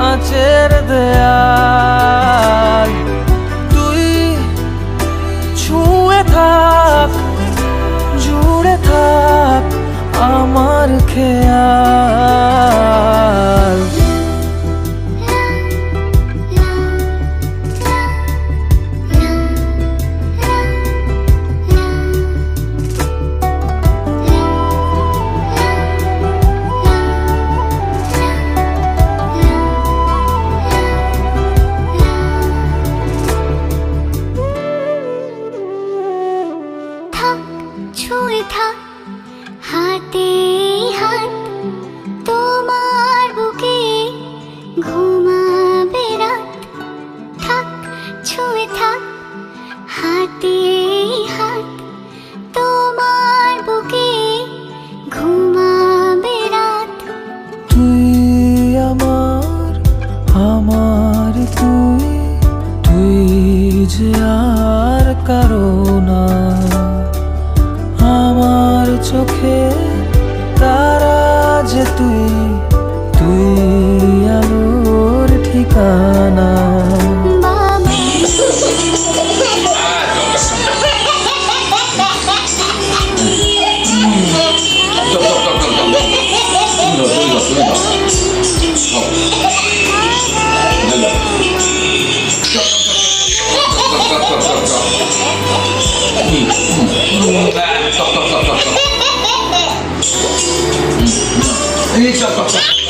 কাঁচের দেয়া 他 তুই আলোর ঠিকানা stop, stop, stop. He needs your.